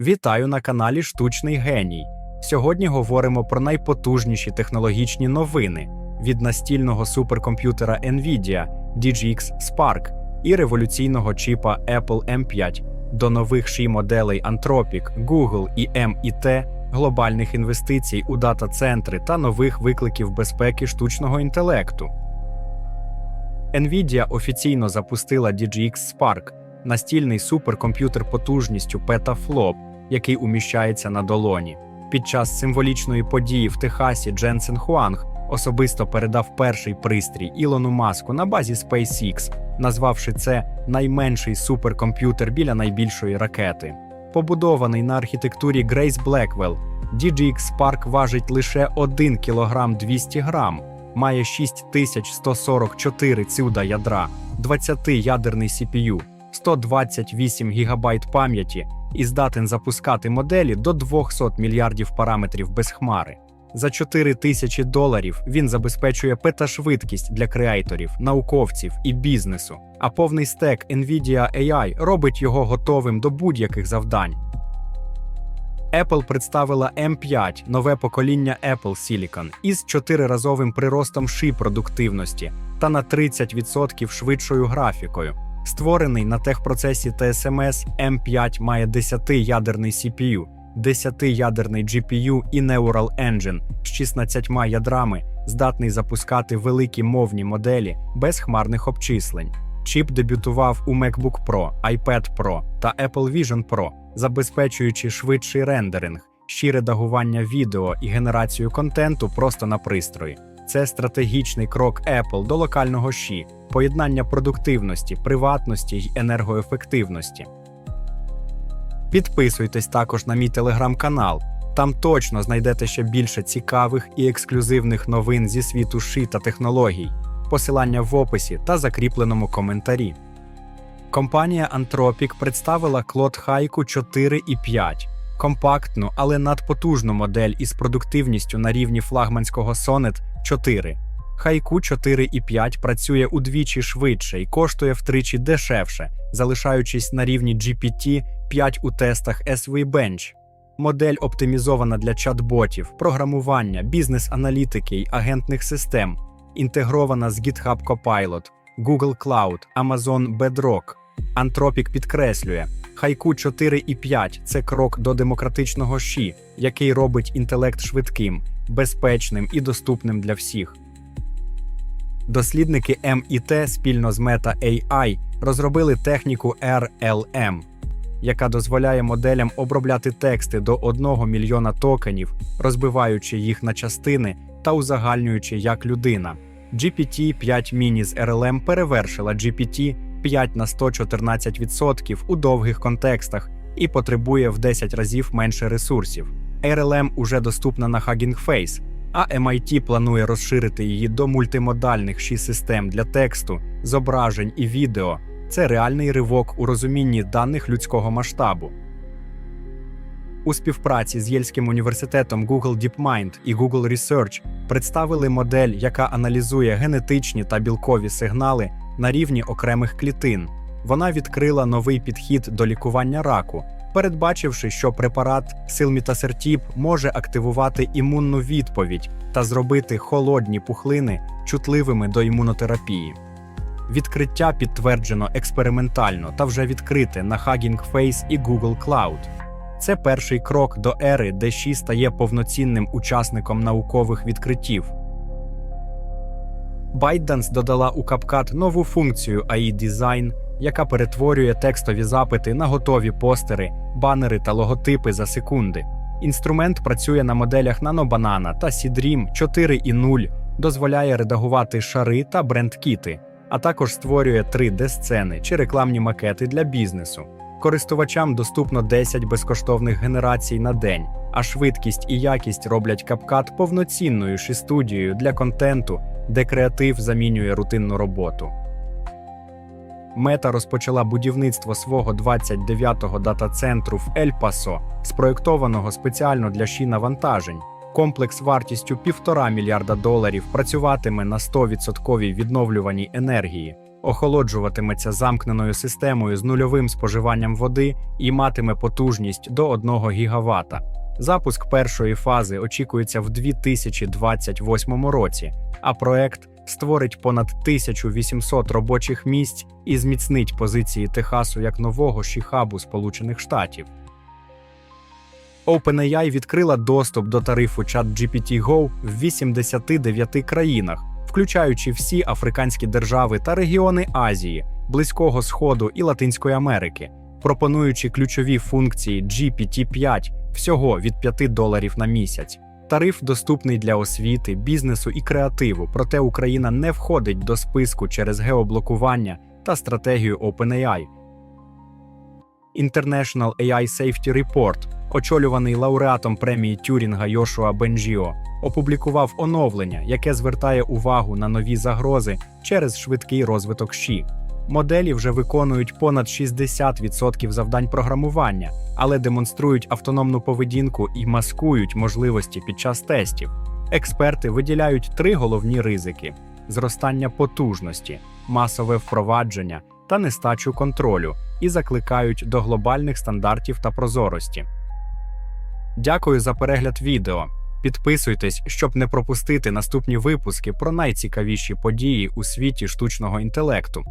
Вітаю на каналі Штучний Геній. Сьогодні говоримо про найпотужніші технологічні новини від настільного суперкомп'ютера Nvidia DGX Spark і революційного чіпа Apple M5 до нових ші моделей Anthropic, Google і MIT, глобальних інвестицій у дата-центри та нових викликів безпеки штучного інтелекту. Nvidia офіційно запустила DGX Spark – настільний суперкомп'ютер потужністю петафлоп, який уміщається на долоні. Під час символічної події в Техасі Дженсен Хуанг особисто передав перший пристрій Ілону Маску на базі SpaceX, назвавши це найменший суперкомп'ютер біля найбільшої ракети. Побудований на архітектурі Grace Blackwell, DGX Spark важить лише 1 кг 200 грам, має 6144 цюда ядра, 20-ядерний CPU, 128 ГБ пам'яті і здатен запускати моделі до 200 мільярдів параметрів без хмари. За 4 тисячі доларів він забезпечує петашвидкість для креаторів, науковців і бізнесу, а повний стек NVIDIA AI робить його готовим до будь-яких завдань. Apple представила M5 нове покоління Apple Silicon із чотириразовим приростом ши продуктивності та на 30% швидшою графікою. Створений на техпроцесі TSMS, M5 має 10-ядерний CPU, 10-ядерний GPU і Neural Engine з 16 ядрами, здатний запускати великі мовні моделі без хмарних обчислень. Чіп дебютував у MacBook Pro, iPad Pro та Apple Vision Pro, забезпечуючи швидший рендеринг, ще редагування відео і генерацію контенту просто на пристрої. Це стратегічний крок Apple до локального ші, поєднання продуктивності, приватності й енергоефективності. Підписуйтесь також на мій телеграм-канал. Там точно знайдете ще більше цікавих і ексклюзивних новин зі світу ши та технологій. Посилання в описі та закріпленому коментарі. Компанія Anthropic представила Claude Haiku 4 і 5 компактну, але надпотужну модель із продуктивністю на рівні флагманського Sonnet 4. Haiku 4 і 5 працює удвічі швидше і коштує втричі дешевше, залишаючись на рівні GPT-5 у тестах SV Bench. Модель оптимізована для чат-ботів, програмування, бізнес-аналітики й агентних систем, інтегрована з GitHub Copilot, Google Cloud, Amazon Bedrock. Anthropic підкреслює, Haiku 4 і 5 це крок до демократичного ші, який робить інтелект швидким, безпечним і доступним для всіх. Дослідники MIT спільно з Meta AI розробили техніку RLM, яка дозволяє моделям обробляти тексти до 1 мільйона токенів, розбиваючи їх на частини та узагальнюючи як людина. GPT-5 Mini з RLM перевершила GPT 5 на 114% у довгих контекстах і потребує в 10 разів менше ресурсів. RLM уже доступна на Hugging Face, а MIT планує розширити її до мультимодальних ші систем для тексту, зображень і відео. Це реальний ривок у розумінні даних людського масштабу. У співпраці з Єльським університетом Google DeepMind і Google Research представили модель, яка аналізує генетичні та білкові сигнали на рівні окремих клітин. Вона відкрила новий підхід до лікування раку, передбачивши, що препарат силмітасертіп може активувати імунну відповідь та зробити холодні пухлини чутливими до імунотерапії. Відкриття підтверджено експериментально та вже відкрите на Hugging Face і Google Cloud. Це перший крок до ери, де ШІ стає повноцінним учасником наукових відкриттів. ByteDance додала у CapCut нову функцію AI Design, яка перетворює текстові запити на готові постери, банери та логотипи за секунди. Інструмент працює на моделях NanoBanana та Seedream 4.0, дозволяє редагувати шари та брендкіти, а також створює 3D-сцени чи рекламні макети для бізнесу. Користувачам доступно 10 безкоштовних генерацій на день, а швидкість і якість роблять CapCut повноцінною ші-студією для контенту, де креатив замінює рутинну роботу. Мета розпочала будівництво свого 29-го дата-центру в Ель-Пасо, спроєктованого спеціально для ші навантажень. Комплекс вартістю 1,5 мільярда доларів працюватиме на 100% відновлюваній енергії, охолоджуватиметься замкненою системою з нульовим споживанням води і матиме потужність до 1 гігавата. Запуск першої фази очікується в 2028 році, а проект створить понад 1800 робочих місць і зміцнить позиції Техасу як нового шіхабу Сполучених Штатів. OpenAI відкрила доступ до тарифу ChatGPT Go в 89 країнах, включаючи всі африканські держави та регіони Азії, Близького Сходу і Латинської Америки, пропонуючи ключові функції GPT-5 всього від 5 доларів на місяць. Тариф доступний для освіти, бізнесу і креативу, проте Україна не входить до списку через геоблокування та стратегію OpenAI. International AI Safety Report, очолюваний лауреатом премії Тюрінга Йошуа Бенджіо, опублікував оновлення, яке звертає увагу на нові загрози через швидкий розвиток ШІ. Моделі вже виконують понад 60% завдань програмування, але демонструють автономну поведінку і маскують можливості під час тестів. Експерти виділяють три головні ризики: зростання потужності, масове впровадження та нестачу контролю і закликають до глобальних стандартів та прозорості. Дякую за перегляд відео. Підписуйтесь, щоб не пропустити наступні випуски про найцікавіші події у світі штучного інтелекту.